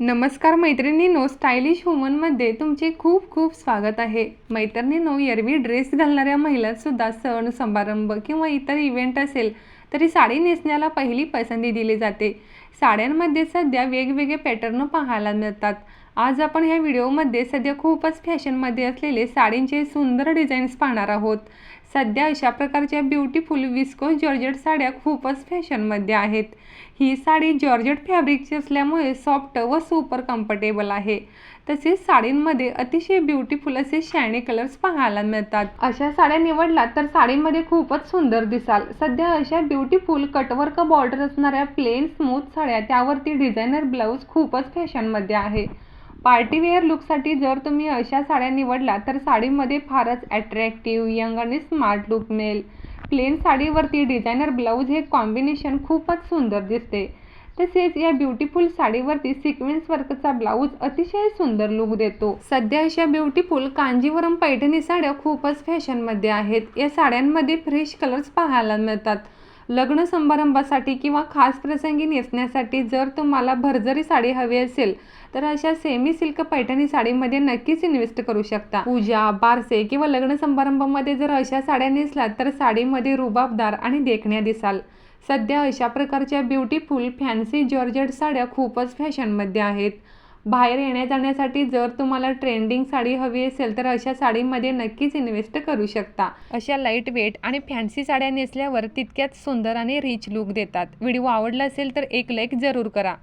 नमस्कार मैत्रिणींनो स्टायलिश वुमनमध्ये तुमचे खूप खूप स्वागत आहे. मैत्रिणींनो एरवी ड्रेस घालणाऱ्या महिलासुद्धा सण समारंभ किंवा इतर इव्हेंट असेल तरी साडी नेसण्याला पहिली पसंती दिली जाते. साड्यांमध्ये सध्या वेगवेगळे पॅटर्न पाहायला मिळतात. आज आपण ह्या व्हिडिओमध्ये सध्या खूपच फॅशनमध्ये असलेले साडींचे सुंदर डिझाईन्स पाहणार आहोत. सध्या अशा प्रकारच्या ब्युटिफुल विस्को जॉर्जेट साड्या खूपच फॅशनमध्ये आहेत. ही साडी जॉर्जेट फॅब्रिकची असल्यामुळे सॉफ्ट व सुपर कम्फर्टेबल आहे. तसेच साडींमध्ये अतिशय ब्युटिफुल असे शायनी कलर्स पाहायला मिळतात. अशा साड्या निवडला तर साडीमध्ये खूपच सुंदर दिसाल. सध्या अशा ब्युटिफुल कटवर्क बॉर्डर असणाऱ्या प्लेन स्मूथ साड्या त्यावरती डिझायनर ब्लाऊज खूपच फॅशनमध्ये आहे. पार्टीवेअर लुकसाठी जर तुम्ही अशा साड्या निवडला तर साडीमध्ये फारच अट्रॅक्टिव्ह यंग आणि स्मार्ट लुक मिळेल. प्लेन साडीवरती डिझायनर ब्लाऊज हे कॉम्बिनेशन खूपच सुंदर दिसते. तसेच या ब्युटिफुल साडीवरती सिक्वेन्स वर्कचा ब्लाऊज अतिशय सुंदर लुक देतो. सध्या अशा ब्युटिफुल कांजीवरम पैठणी साड्या खूपच फॅशनमध्ये आहेत. या साड्यांमध्ये फ्रेश कलर्स पाहायला मिळतात. लग्न समारंभासाठी किंवा खास प्रसंगी नेसण्यासाठी जर तुम्हाला भरजरी साडी हवी असेल तर अशा सेमी सिल्क पैठणी साडीमध्ये नक्कीच इन्व्हेस्ट करू शकता. पूजा बारसे किंवा लग्न समारंभामध्ये जर अशा साड्या नेसल्या तर साडीमध्ये रुबाबदार आणि देखण्या दिसाल. सध्या अशा प्रकारच्या ब्युटीफुल फॅन्सी जॉर्जेट साड्या खूपच फॅशनमध्ये आहेत. बाहेर येण्या जाण्यासाठी जर तुम्हाला ट्रेंडिंग साडी हवी असेल तर अशा साडीमध्ये नक्कीच इन्व्हेस्ट करू शकता. अशा लाइट वेट आणि फॅन्सी साड्या नेसल्यावर तितक्याच सुंदर आणि रिच लुक देतात. व्हिडिओ आवडला असेल तर एक लाईक जरूर करा.